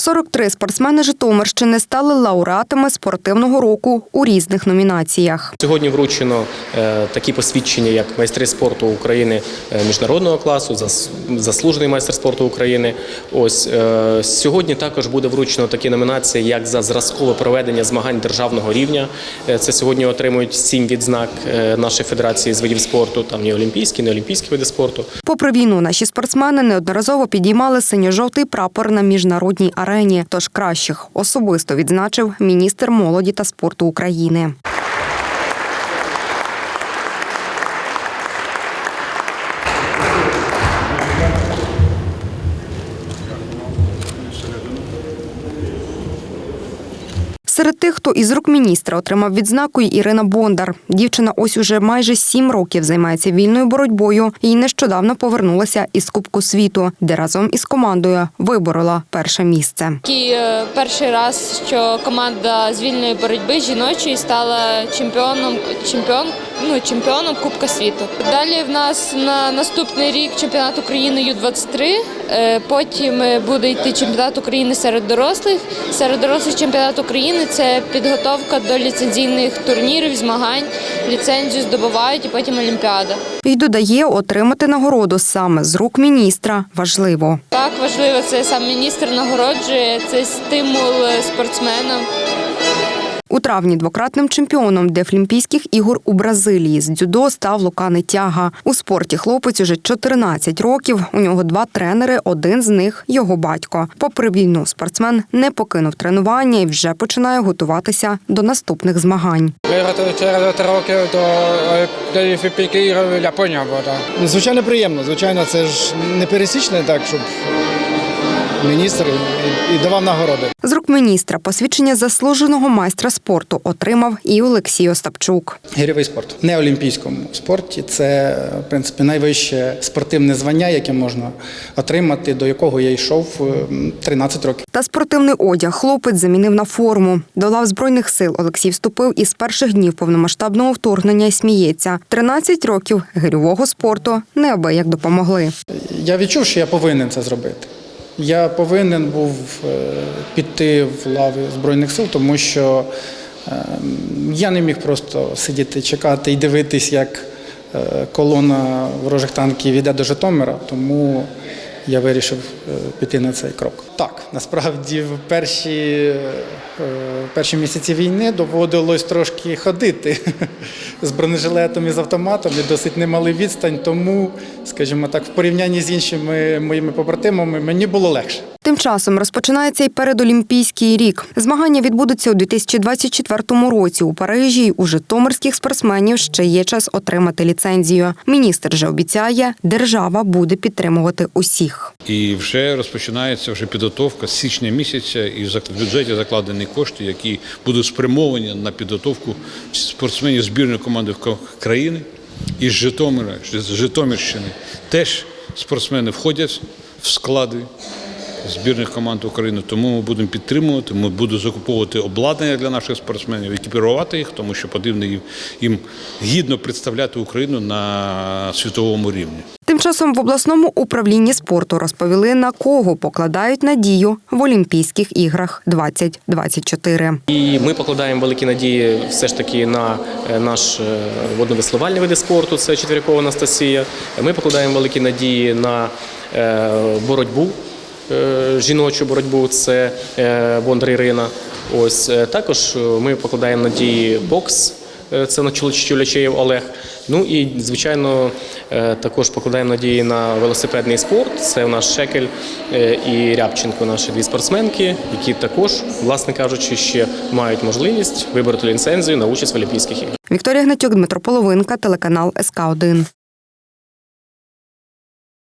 43 спортсмени Житомирщини стали лауреатами спортивного року у різних номінаціях. Сьогодні вручено е, такі посвідчення, як майстри спорту України е, міжнародного класу, зас- заслужений майстер спорту України. Ось е, сьогодні також буде вручено такі номінації, як за зразкове проведення змагань державного рівня. Це сьогодні отримують сім відзнак нашої федерації з видів спорту. Там є олімпійські, не олімпійські види спорту. Попри війну, наші спортсмени неодноразово підіймали синьо-жовтий прапор на міжнародній арені. Тож кращих особисто відзначив міністр молоді та спорту України. Серед тих, хто із рук міністра отримав відзнаку, і Ірина Бондар. Дівчина ось уже майже сім років займається вільною боротьбою і нещодавно повернулася із Кубку світу, де разом із командою виборола перше місце. Такий е, перший раз, що команда з вільної боротьби жіночої стала чемпіоном чемпіон, ну, чемпіоном Кубка світу. Далі в нас на наступний рік чемпіонат України Ю-23. е, Потім е, буде йти чемпіонат України серед дорослих. Серед дорослих чемпіонат України це підготовка до ліцензійних турнірів, змагань. Ліцензію здобувають і потім Олімпіада. І додає, отримати нагороду саме з рук міністра важливо. Так важливо, це сам міністр нагороджує, це стимул е, спортсменам. У травні двократним чемпіоном Дефлімпійських ігор у Бразилії з дзюдо став Лука Нетяга. У спорті хлопець уже 14 років. У нього два тренери, один з них його батько. Попри війну, спортсмен не покинув тренування і вже починає готуватися до наступних змагань. Виграти через три роки до е, до Олімпійських ігор в Японії буде. Звичайно, приємно. Звичайно, це ж не пересічне так, щоб міністр і давав нагороди. З рук міністра посвідчення заслуженого майстра спорту отримав і Олексій Остапчук. Гірьовий спорт. Не олімпійському спорті це, в принципі, найвище спортивне звання, яке можна отримати, до якого я йшов е, 13 років. Та спортивний одяг хлопець замінив на форму. До лав збройних сил Олексій вступив із перших днів повномасштабного вторгнення і сміється. 13 років гирьового спорту неабияк допомогли. Я відчув, що я повинен це зробити. Я повинен був е, піти в лави Збройних сил, тому що е, я не міг просто сидіти, чекати і дивитись, як е, колона ворожих танків йде до Житомира, тому я вирішив е, піти на цей крок. Так, насправді в перші, е, перші місяці війни доводилось трошки ходити з бронежилетом і з автоматом, і досить немалий відстань, тому, скажімо так, в порівнянні з іншими моїми побратимами мені було легше. Тим часом розпочинається й передолімпійський рік. Змагання відбудуться у 2024 році у Парижі. У житомирських спортсменів ще є час отримати ліцензію. Міністр же обіцяє, держава буде підтримувати усіх. І вже розпочинається вже підготовка з січня місяця, і в бюджеті закладені кошти, які будуть спрямовані на підготовку спортсменів збірної команди країни. І з Житомира, з Житомирщини теж спортсмени входять в склади збірних команд України. Тому ми будемо підтримувати. Ми будемо закуповувати обладнання для наших спортсменів, екіпірувати їх, тому що потрібно їм, гідно представляти Україну на світовому рівні. Тим часом в обласному управлінні спорту розповіли, на кого покладають надію в Олімпійських іграх 2024. І ми покладаємо великі надії все ж таки на е, наш е, водновеслувальний види спорту, це Четвірякова Анастасія. Ми покладаємо великі надії на е, боротьбу, жіночу боротьбу, це е, Бондар Ірина. Ось е, також е, ми покладаємо надії бокс. е, Це на Чулячеєв Олег. Ну і звичайно, е, також покладаємо надії на велосипедний спорт. Це у нас Шекель е, і Рябченко, наші дві спортсменки, які також, власне кажучи, ще мають можливість вибрати ліцензію на участь в Олімпійських іграх. Вікторія Гнатюк, Дмитро Половинка, телеканал СК 1